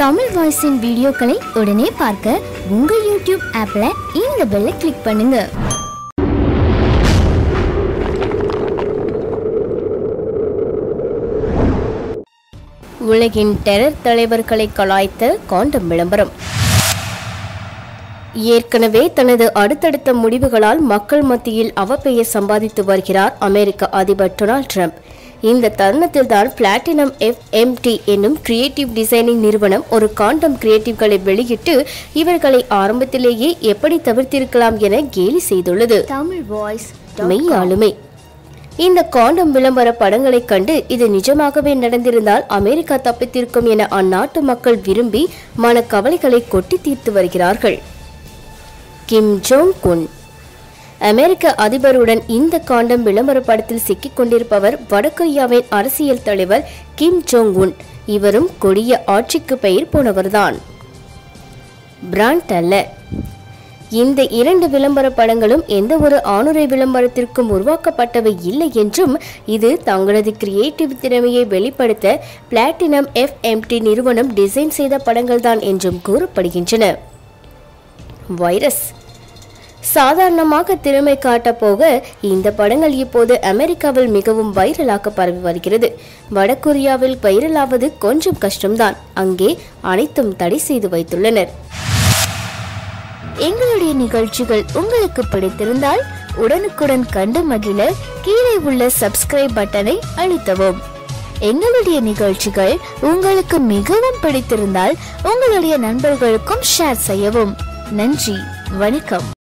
தமிழ் வாய்ஸின் வீடியோக்களை உடனே பார்க்க உங்கள் யூடியூப் ஆப்பில் இந்த பெல்லை கிளிக் பண்ணுங்க. உலகின் டெரர் தலைவர்களை கலாய்த்த காண்டம் விளம்பரம். ஏற்கனவே தனது அடுத்தடுத்த முடிவுகளால் மக்கள் மத்தியில் அவப்பெயர் சம்பாதித்து வருகிறார் அமெரிக்க அதிபர் டொனால்ட் ட்ரம்ப். இந்த தருணத்தில் தான் பிளாட்டினம் எஃப் எம்டி என்னும் கிரியேட்டிவ் டிசைனிங் நிறுவனம் ஒரு காண்டம் கிரியேட்டிவ்களை வெளியிட்டு இவர்களை ஆரம்பத்திலேயே எப்படி தவிர்த்திருக்கலாம் என கேலி செய்துள்ளது. தமிழ் வாய்ஸ் மெய் ஆளுமை இந்த காண்டம் விளம்பர படங்களைக் கண்டு இது நிஜமாகவே நடந்திருந்தால் அமெரிக்கா தப்பித்திருக்கும் என அந்நாட்டு மக்கள் விரும்பி மனக்கவலைகளை கொட்டி தீர்த்து வருகிறார்கள். கிம் ஜோங் குன். அமெரிக்க அதிபருடன் இந்த காண்டம் விளம்பரப்படத்தில் சிக்கிக் கொண்டிருப்பவர் வடகொரியாவின் அரசியல் தலைவர் கிம் ஜோங் உன் இவரும் கொடிய ஆட்சிக்கு பெயர் போனவர்தான். பிராண்ட் அல்ல இந்த இரண்டு விளம்பர படங்களும் எந்த ஒரு ஆணுரை விளம்பரத்திற்கும் உருவாக்கப்பட்டவை இல்லை என்றும் இது தங்களது கிரியேட்டிவ் திறமையை வெளிப்படுத்த பிளாட்டினம் எஃப்எம்டி நிறுவனம் டிசைன் செய்த படங்கள்தான் என்றும் கூறப்படுகின்றன. வைரஸ். சாதாரணமாக திறமை காட்ட போக இந்த படங்கள் இப்போது அமெரிக்காவில் மிகவும் வைரலாக பரவி வருகிறது. வடகொரியாவில் வைரலாவது கொஞ்சம் கஷ்டம்தான். அங்கே அனைத்தும் தடை செய்து வைத்துள்ளனர். எங்களுடைய நிகழ்ச்சிகள் உங்களுக்கு பிடித்திருந்தால் உடனுக்குடன் கண்டு மகிழ கீழே உள்ள சப்ஸ்கிரைப் பட்டனை அழுத்தவும். எங்களுடைய நிகழ்ச்சிகள் உங்களுக்கு மிகவும் பிடித்திருந்தால் உங்களுடைய நண்பர்களுக்கும் ஷேர் செய்யவும். நன்றி வணக்கம்.